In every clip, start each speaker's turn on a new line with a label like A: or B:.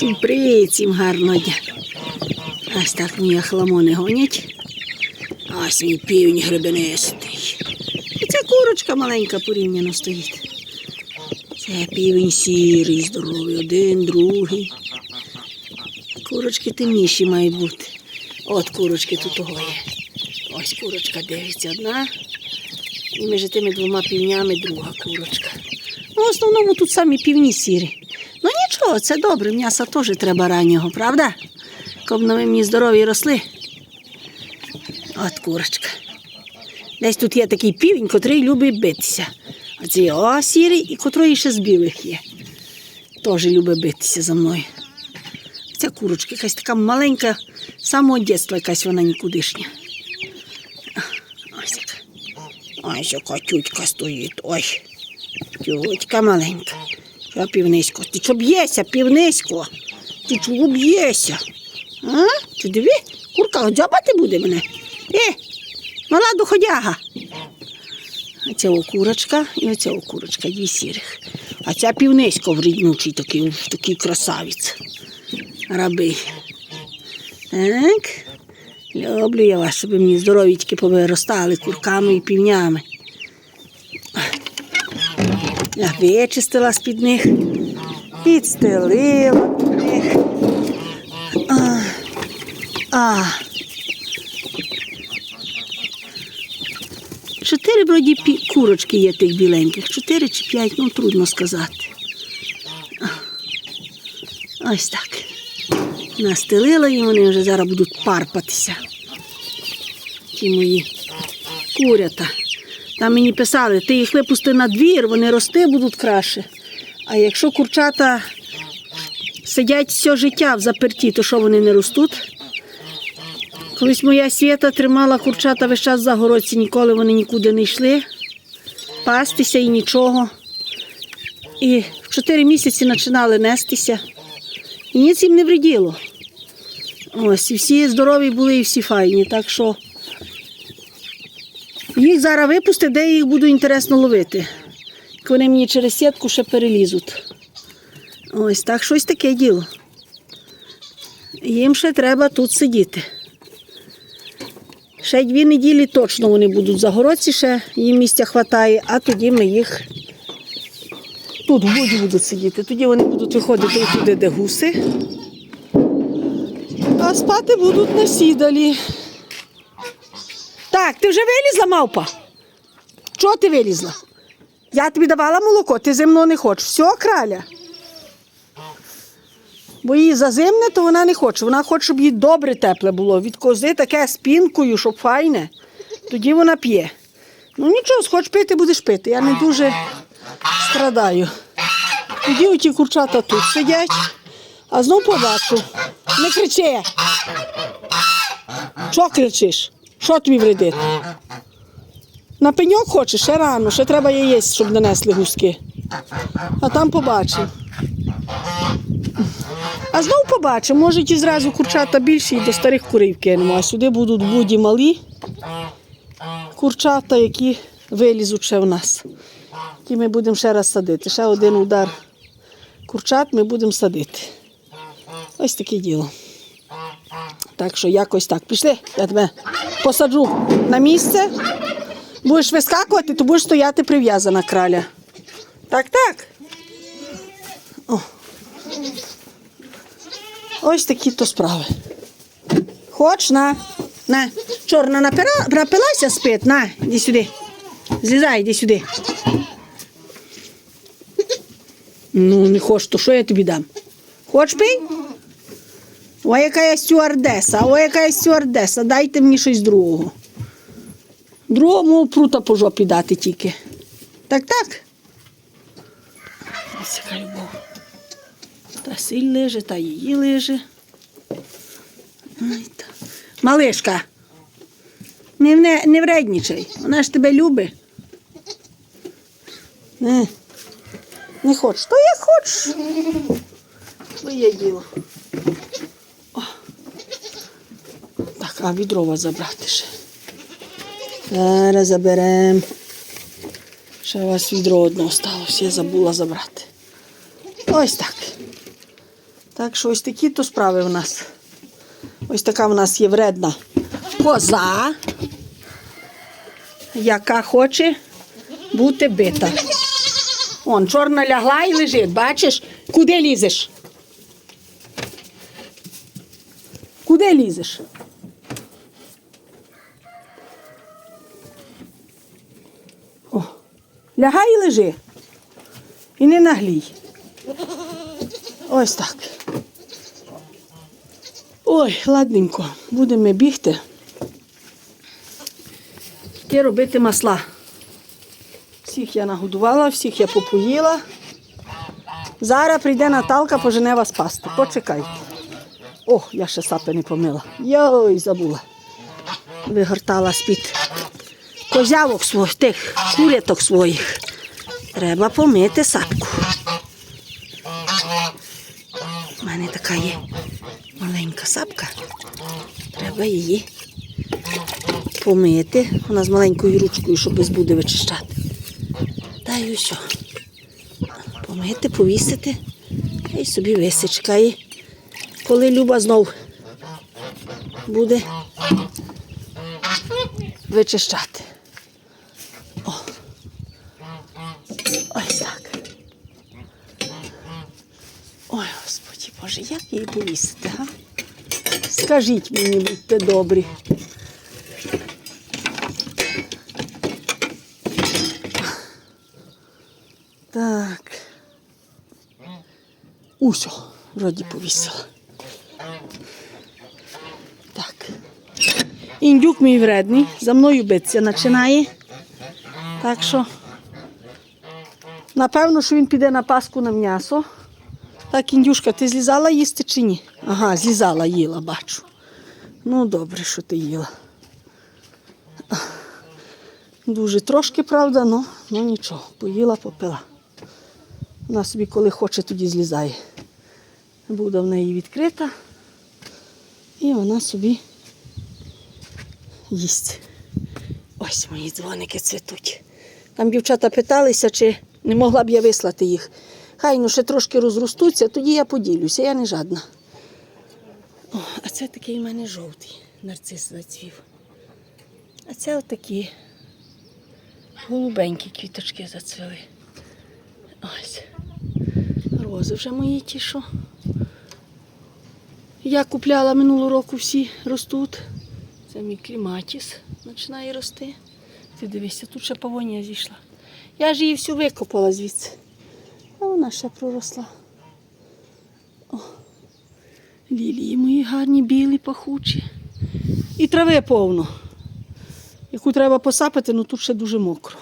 A: Всім привіт, всім гарного дня. Ось так мої хламони гонять. Ось мій півень гребенистий. І ця курочка маленька порівняно стоїть. Це півень сірий, здоровий, один, другий. Курочки темніші мають бути. От курочки тут того є. Ось курочка дивиться одна. І між тими двома півнями друга курочка. Ну, в основному тут самі півні сірі. Нічого, це добре, м'яса теж треба раннього, правда? Щоб нові мені здорові росли. От курочка. Десь тут є такий півень, котрий любить битися. Оце о сірий і котрий ще з білих є. Теж любить битися за мною. Ця курочка якась така маленька, з самого дитинства якась вона нікудишня. Ось яка. Ось яка тютька стоїть. Ой. Тютька маленька. Що півнисько? Ти що б'єшся, півнисько? Ти чого б'єшся? А? Ти диви, курка дзьобати буде мене. Е, мала доходяга. Оця о курочка і оця о курочка, дві сірих. А ця півнисько вріднучий такий, такий красавець. Рабий. Так. Люблю я вас, щоб мені здоровічки повиростали курками і півнями. Вичистила з-під них, підстелила під них. А, а. Чотири вроді пі- курочки є тих біленьких, чотири чи п'ять, ну трудно сказати. Ось так. Настелила і вони вже зараз будуть парпатися. Ті мої курята. Там мені писали, ти їх випусти на двір, вони рости будуть краще. А якщо курчата сидять все життя в заперті, то що вони не ростуть? Колись моя свята тримала курчата весь час в загородці, ніколи вони нікуди не йшли, пастися і нічого. І в чотири місяці починали нестися. І ніц їм не вреділо. Ось, і всі здорові були і всі файні. Так що їх зараз випусти, де їх буду інтересно ловити. Вони мені через сітку ще перелізуть. Ось так щось таке діло. Їм ще треба тут сидіти. Ще дві неділі точно вони будуть в загородці, ще їм місця вистачає, а тоді ми їх тут в будуть сидіти. Тоді вони будуть виходити туди, де гуси. А спати будуть на сідалі. Так, ти вже вилізла, мавпа? Чого ти вилізла? Я тобі давала молоко, ти зі не хочеш. Все, краля. Бо їй зазимне, то вона не хоче. Вона хоче, щоб їй добре тепле було. Від кози таке з пінкою, щоб файне. Тоді вона п'є. Ну нічого, хоч пити, будеш пити. Я не дуже страдаю. Тоді оті курчата тут сидять, а знов побачу. Не кричи. Що кричиш? Що тобі вредить? На пеньок хочеш, ще рано, ще треба яєць, щоб донесли гуски. А там побачимо. А знову побачимо, може ті зразу курчата більші і до старих курів кинемо, а сюди будуть буді малі курчата, які вилізуть ще в нас. Ті ми будемо ще раз садити. Ще один удар курчат ми будемо садити. Ось таке діло. Так що якось так. Пішли, я тебе посаджу на місце. Будеш вискакувати, то будеш стояти прив'язана краля. Так, так. О. Ось такі то справи. Хоч на. На. Чорна напира, напилася спит. На, іди сюди. Злізай, іди сюди. Ну, не хочеш, то що я тобі дам? Хоч пий? Ой, яка я стюардеса, ой, яка я стюардеса, дайте мені щось другого. Другому прута по жопі дати тільки. Так, так. Ось яка любов. Та сіль лежить, та її лежить. Малишка, не, не, не вреднічай, вона ж тебе любить. Не, не хочеш, то як хочеш. Твоє діло. О. Так, а відро вас забрати ще. Зараз заберемо. Ще у вас відро одне осталось, я забула забрати. Ось так. Так що ось такі то справи в нас. Ось така в нас є вредна коза, яка хоче бути бита. Он, чорна лягла і лежить, бачиш? Куди лізеш? Куди лізеш? Лягай і лежи. І не наглій. Ось так. Ой, ладненько, будемо бігти. І робити масла. Всіх я нагодувала, всіх я попоїла. Зараз прийде Наталка, пожене вас пасти. Почекайте. Ох, я ще сапи не помила. Йой, забула. Вигортала з-під козявок своїх, тих куряток своїх. Треба помити сапку. У мене така є маленька сапка. Треба її помити. Вона з маленькою ручкою, щоб без буде вичищати. Та й усе. Помити, повісити. І собі висичка. І коли Люба знов буде вичищати. О. Ось так. Ой, Господі Боже, як її повісити, га? Скажіть мені, будьте добрі. Так. Усьо, вроді повісила. Так. Індюк мій вредний, за мною битися починає. Так що, напевно, що він піде на паску на м'ясо. Так, індюшка, ти злізала їсти чи ні? Ага, злізала, їла, бачу. Ну, добре, що ти їла. Дуже трошки, правда, ну, ну нічого, поїла, попила. Вона собі, коли хоче, тоді злізає. Буде в неї відкрита. І вона собі їсть. Ось мої дзвоники цвітуть. Там дівчата питалися, чи не могла б я вислати їх. Хай ну ще трошки розростуться, тоді я поділюся, я не жадна. О, а це такий в мене жовтий нарцис зацвів. А це отакі голубенькі квіточки зацвіли. Ось. Рози вже мої ті, що. Я купляла минулого року всі ростуть. Це мій кліматіс починає рости. Ти дивися, тут ще павонія зійшла. Я ж її всю викопала звідси. Вона ще проросла. О, лілії мої гарні, білі, пахучі. І трави повно. Яку треба посапати, ну тут ще дуже мокро.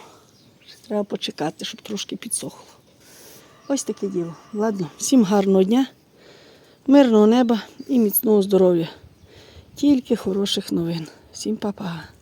A: Треба почекати, щоб трошки підсохло. Ось таке діло. Ладно, всім гарного дня, мирного неба і міцного здоров'я. Тільки хороших новин. Всім па-па.